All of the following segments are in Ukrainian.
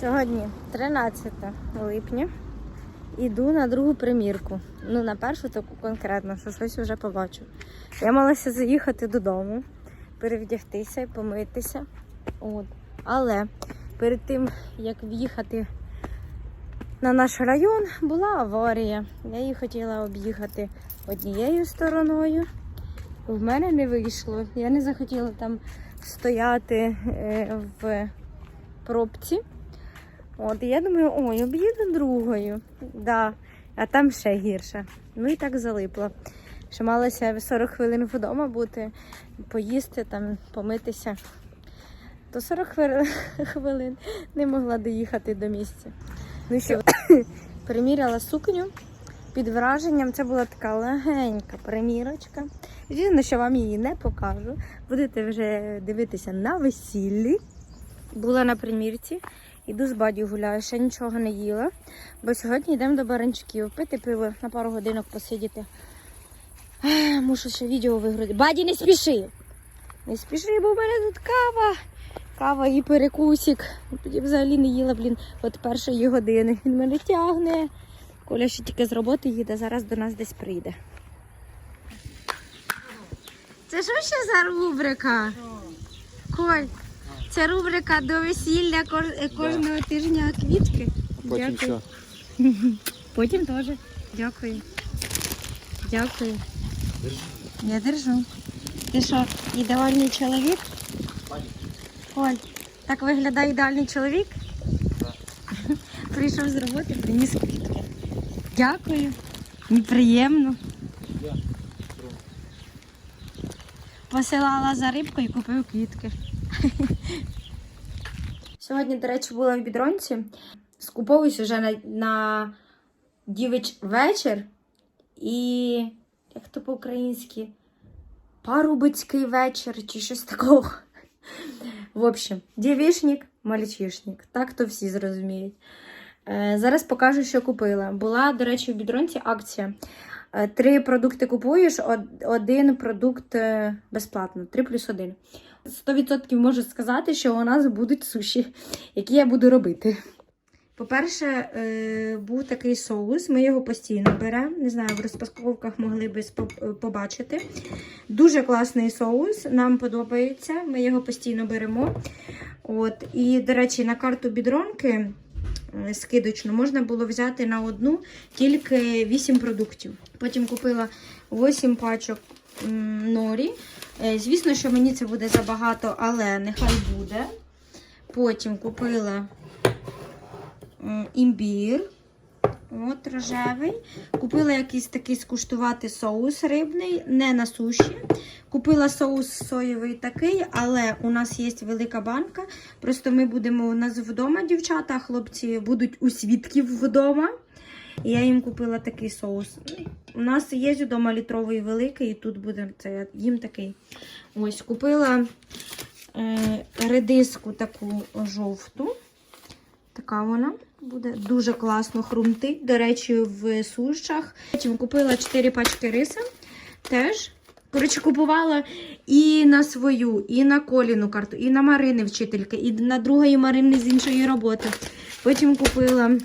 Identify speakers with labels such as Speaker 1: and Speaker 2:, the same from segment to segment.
Speaker 1: 17 липня. Іду на другу примірку. Ну, на першу таку конкретно, що вже побачу. Я малася заїхати додому, перевдягтися і помитися. От. Але перед тим, як в'їхати на наш район, була аварія. Я її хотіла об'їхати однією стороною. В мене не вийшло. Я не захотіла там стояти е, в пробці. От, і я думаю, ой, об'їду другою. Да. А там ще гірше. Ну і так залипло. Що малося 40 хвилин вдома бути, поїсти, там, помитися. То 40 хвилин не могла доїхати до місця. Ну що, приміряла сукню під враженням. Це була така легенька примірочка. Звісно, що вам її не покажу. Будете вже дивитися на весіллі. Була на примірці. Іду з баді гуляю, ще нічого не їла. Бо сьогодні йдемо до баранчиків. Пити пиво на пару годинок посидіти. Мушу ще відео виграти. Баді, не спіши! Не спіши, бо в мене тут кава. Кава і перекусик. Тоді взагалі не їла, блін, от першої години. Він мене тягне. Коля ще тільки з роботи їде, зараз до нас десь прийде. Це що ще за рубрика? Коль, це рубрика до весілля е, кожного тижня квітки.
Speaker 2: Потім
Speaker 1: Дякую.
Speaker 2: що?
Speaker 1: Потім теж. Дякую. Дякую. Я держу. Ти що, ідеальний чоловік? Коль, так виглядає ідеальний чоловік? Прийшов з роботи, приніс квітки. Дякую. Мені приємно. Посилала за рибкою і купив квітки. Сьогодні, до речі, була в бідронці. Скуповуюсь вже на, на дівич вечір. І як то по-українськи? Парубицький вечір чи щось такого. В общем, дівішник, мальчишник. Так то всі зрозуміють. Е, зараз покажу, що купила. Була, до речі, в бідронці акція. Е, Три продукти купуєш, один продукт е, безплатно. Три плюс один. 100% можу сказати, що у нас будуть суші, які я буду робити. По-перше, е, був такий соус, ми його постійно беремо. Не знаю, в розпаковках могли би побачити. Дуже класний соус, нам подобається. Ми його постійно беремо. От. І, до речі, на карту бідронки е, скидочну можна було взяти на одну тільки 8 продуктів. Потім купила 8 пачок норі. Е, Звісно, що мені це буде забагато, але нехай буде. Потім купила імбір. От рожевий. Купила якийсь такий скуштувати соус рибний, не на суші. Купила соус соєвий такий, але у нас є велика банка. Просто ми будемо у нас вдома, дівчата, хлопці будуть у свідків вдома. І я їм купила такий соус. У нас є вдома літровий великий, і тут буде це їм такий. Ось купила е, редиску таку жовту. Така вона буде дуже класно хрумтить. До речі, в сушах. Потім купила 4 пачки риса. Теж. Коротше, купувала і на свою, і на коліну карту, і на Марини вчительки, і на другої Марини з іншої роботи. Потім купила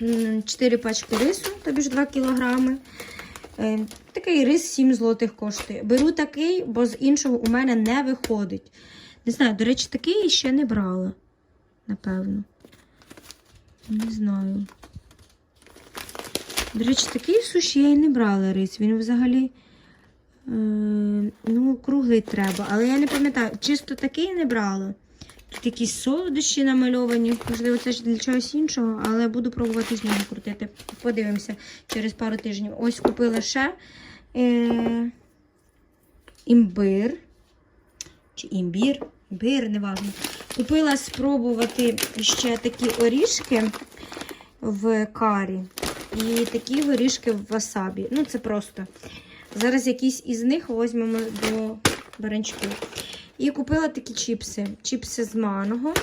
Speaker 1: 4 пачки рису, тобі ж 2 кілограми. Е, Такий рис 7 злотих коштує. Беру такий, бо з іншого у мене не виходить. Не знаю, до речі, такий ще не брала. Напевно. Не знаю. До речі, такий суші я й не брала рис. Він взагалі. Е, ну, круглий треба. Але я не пам'ятаю, чисто такий не брала. Тут якісь солодощі намальовані. Можливо, це ж для чогось іншого, але буду пробувати з нього крутити. Подивимося через пару тижнів. Ось купила ще е, імбир. Чи імбір? Імбир, неважно. Купила спробувати ще такі орішки в карі. І такі горішки в васабі. Ну, це просто. Зараз якісь із них візьмемо до баранчиків. І купила такі чіпси. Чіпси з манго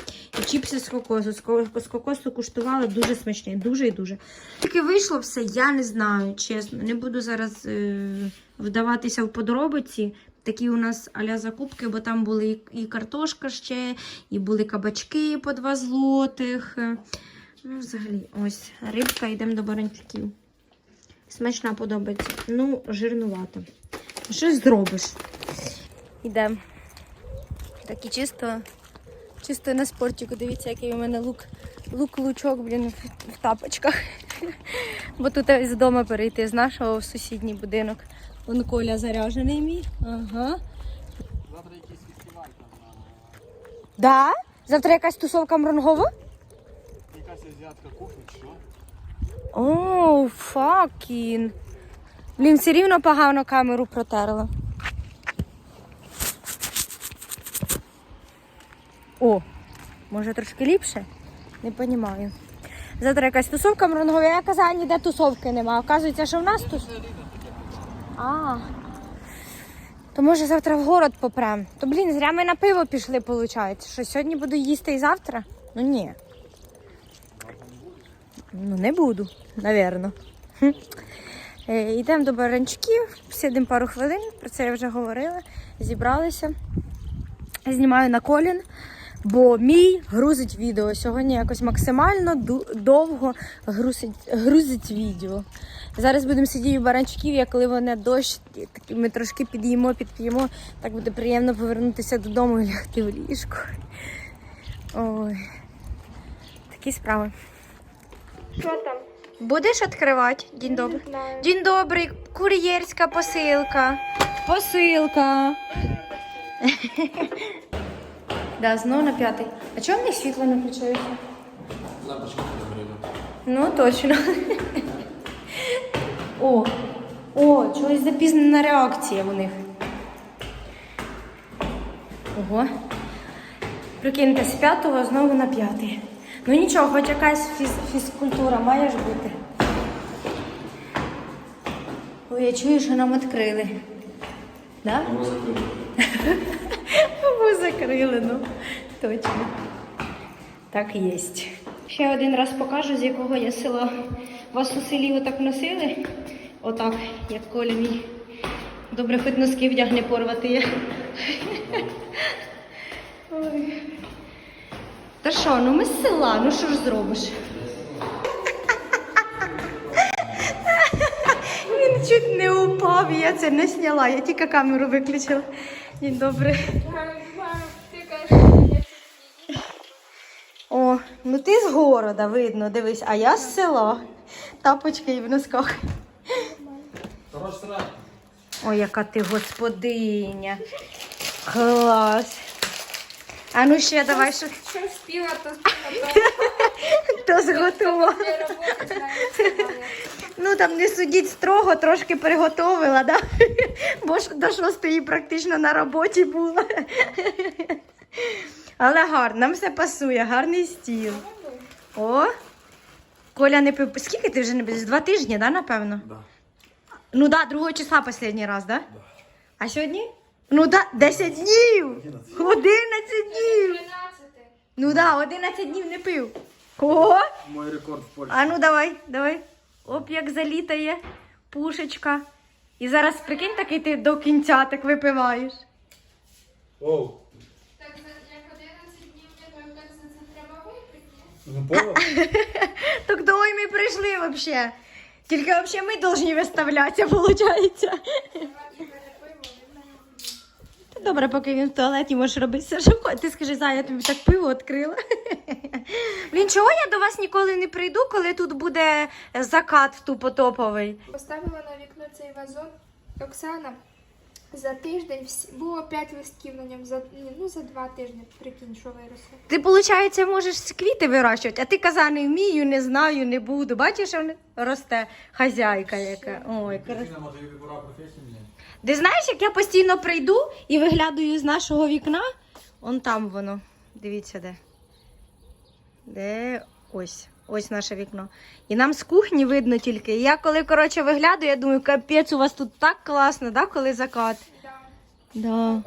Speaker 1: і чіпси з кокосу. З кокосу куштувала дуже смачні, дуже і дуже. Таке вийшло все, я не знаю, чесно. Не буду зараз е, вдаватися в подробиці. Такі у нас аля закупки, бо там були і, картошка ще, і були кабачки по 2 злотих. Ну, взагалі, ось рибка, йдемо до баранчуків. Смачна подобається. Ну, жирнувато. Що зробиш? Йдемо. Так і чисто, чисто на спортику. Дивіться, який у мене лук, лук-лучок, блін, в, в тапочках. Бо тут з дому перейти з нашого в сусідній будинок. Вон Коля заряжений мій. Ага.
Speaker 2: Завтра якийсь фестиваль там
Speaker 1: Да? Завтра якась тусовка Мронгова?
Speaker 2: якась азіатська кухня, що?
Speaker 1: Оу, факін. Блін, все рівно погано камеру протерла. О, може трошки ліпше? Не розумію. Завтра якась тусовка Мронгова. Я казала, ніде тусовки нема. Оказується, що в нас тут. А. То може завтра в город попрем. То блін, зря ми на пиво пішли, виходить. Що сьогодні буду їсти і завтра? Ну ні. Ну, не буду. Хм. Е, Йдемо до баранчиків, сидимо пару хвилин, про це я вже говорила. Зібралися. Знімаю на колін, бо мій грузить відео. Сьогодні якось максимально довго грузить, грузить відео. Зараз будемо сидіти у баранчиків, я коли вони дощ, ми трошки під'їмо, підп'ємо. Так буде приємно повернутися додому і лягти в ліжко. Ой. Такі справи. Що там? Будеш відкривати? День добрий. День добрий, кур'єрська посилка. Посилка. да, знову на п'ятий. А чого мені світло не включається?
Speaker 2: Лампочка не
Speaker 1: Ну, точно. О, о, чогось запізнена реакція у них. Ого. Прикиньте, з п'ятого знову на п'ятий. Ну нічого, хоч якась фіз- фізкультура має ж бути. Ой, я чую, що нам відкрили. Да? Або закрили, ну точно. Так і є. Ще один раз покажу, з якого я села. Вас у селі отак носили. Отак, як Коля мій. Добре, хоч носки вдягне порвати. Ой. Та що, ну ми з села, ну що ж зробиш? Він чуть не упав, я це не зняла, я тільки камеру виключила. День добрий. О, ну ти з города, видно, дивись, а я з села. Тапочки і в носках. Ой, яка ти господиня. Клас. А ну ще давай, що
Speaker 3: Що спіла, то
Speaker 1: то зготувала. Ну там не судіть строго, трошки приготовила, да? бо ж до шостої практично на роботі була. Але гарно, нам все пасує, гарний стіл. О! Коля не пив. Скільки ти вже не пив? Два тижні, да, напевно?
Speaker 2: Да.
Speaker 1: Ну да, другого числа останній раз, да? А сьогодні? Ну да, 10 днів! 11 днів!
Speaker 3: 13.
Speaker 1: Ну да, 11 днів не пив. О!
Speaker 2: Мой рекорд в Польщі.
Speaker 1: А ну давай, давай. Оп, як залітає пушечка. І зараз прикинь, такий ти до кінця так випиваєш.
Speaker 2: Оу.
Speaker 3: Так, за- як 11 днів не пив, так за це треба випити.
Speaker 2: Ну.
Speaker 1: Так до ой ми прийшли взагалі. Тільки взагалі ми повинні виставлятися, виходить. Добре, поки він в туалеті можеш робити все, що хочеш. Ти скажи, Зая, я тобі так пиво відкрила. Блін, чого я до вас ніколи не прийду, коли тут буде закат тупотоповий?
Speaker 3: Поставила на вікно цей вазон. Оксана за тиждень всі- було 5 листків на ньому. За, ні, ну, за 2 тижні, прикинь, що виросло.
Speaker 1: Ти, виходить, можеш квіти вирощувати, а ти каза, не вмію, не знаю, не буду. Бачиш, що росте хазяйка яка. Ой, крас...
Speaker 2: Дитина може вибирати професію мені.
Speaker 1: Ти знаєш, як я постійно прийду і виглядаю з нашого вікна? Он там воно. Дивіться де. Де ось. Ось наше вікно. І нам з кухні видно тільки. І Я коли коротше виглядаю, я думаю, капець, у вас тут так класно, да, коли закат.
Speaker 3: Да,
Speaker 1: Да.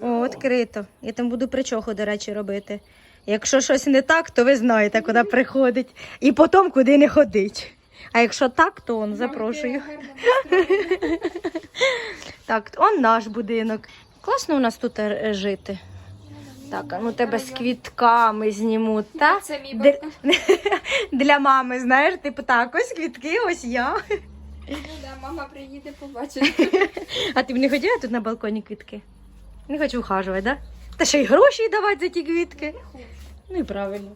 Speaker 1: О, відкрито. Я там буду причоху, до речі, робити. Якщо щось не так, то ви знаєте, куди приходить. І потім куди не ходить. А якщо так, то он запрошую. Так, он наш будинок. Класно у нас тут е, жити. Так, а ну тебе з квітками знімуть, так?
Speaker 3: Це мій балкон.
Speaker 1: Для мами, знаєш, типу так, ось квітки, ось я.
Speaker 3: Ну да, мама приїде, побачить.
Speaker 1: А ти б не хотіла тут на балконі квітки? Не хочу ухажувати, да? Та ще й гроші давати за ті квітки. Ну і правильно.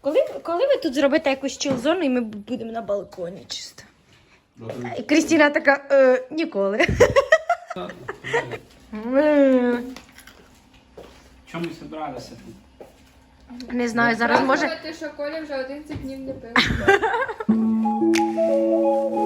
Speaker 1: Коли, коли ви тут зробите якусь чил-зону і ми будемо на балконі чисто? І Крістіна така, е, ніколи.
Speaker 2: Чому ми зібралися тут?
Speaker 1: Не знаю, зараз може.
Speaker 3: Враховувати, що Коля вже 11 днів не пив.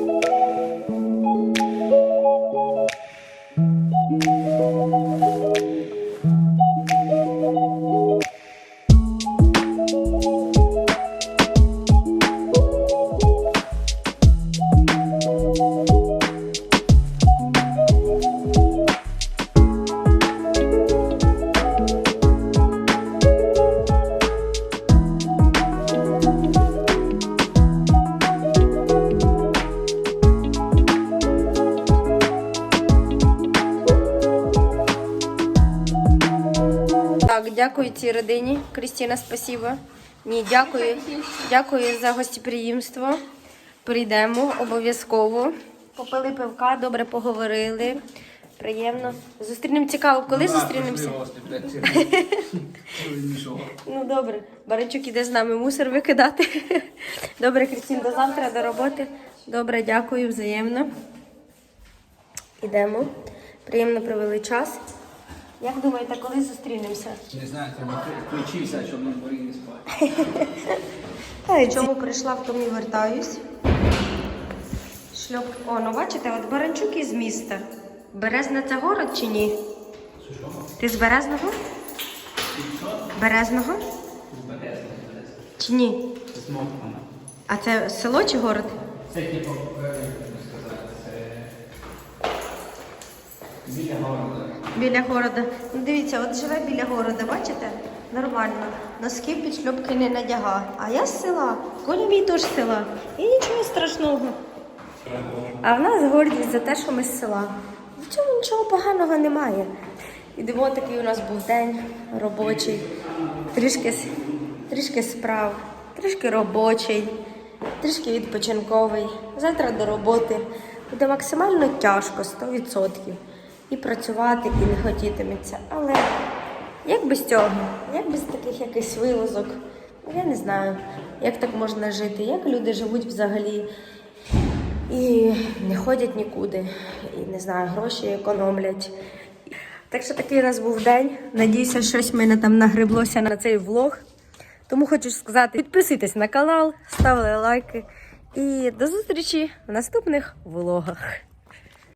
Speaker 1: дякую цій родині. Крістіна, спасибо. Ні, дякую. Дякую за гостеприємство. Прийдемо обов'язково. Попили пивка, добре поговорили. Приємно. Зустрінемо цікаво, коли зустрінемося? Ну добре. Баричук іде з нами мусор викидати. Добре, Крістін, до завтра, до роботи. Добре, дякую, взаємно. Ідемо. Приємно провели час. Як думаєте, коли зустрінемося?
Speaker 2: Не знаю, треба включився, щоб на дворі не спати.
Speaker 1: Чому прийшла, в тому і вертаюсь. Шльоп. О, ну бачите, от Баранчук із міста. Березне це город чи ні? Ти з Березного? Березного? Чи ні?
Speaker 2: З Мокмана.
Speaker 1: А це село чи город?
Speaker 2: Це типу, як сказати, це біля города.
Speaker 1: Біля города. Ну дивіться, от живе біля города, бачите? Нормально. Носки під шльопки не надяга. А я з села. Коля мій теж з села. І нічого страшного. А в нас гордість за те, що ми з села. В цьому нічого поганого немає. Ідемо такий у нас був день робочий. Трішки, трішки справ, трішки робочий, трішки відпочинковий. Завтра до роботи. Буде максимально тяжко, 100%. І працювати, і не хотітиметься. Але як без цього? Як без таких якихось вилазок? Ну, Я не знаю, як так можна жити, як люди живуть взагалі. І не ходять нікуди, і не знаю, гроші економлять. Так що такий у нас був день. Надіюся, щось мене там нагреблося на цей влог. Тому хочу сказати, підписуйтесь на канал, ставте лайки і до зустрічі в наступних влогах.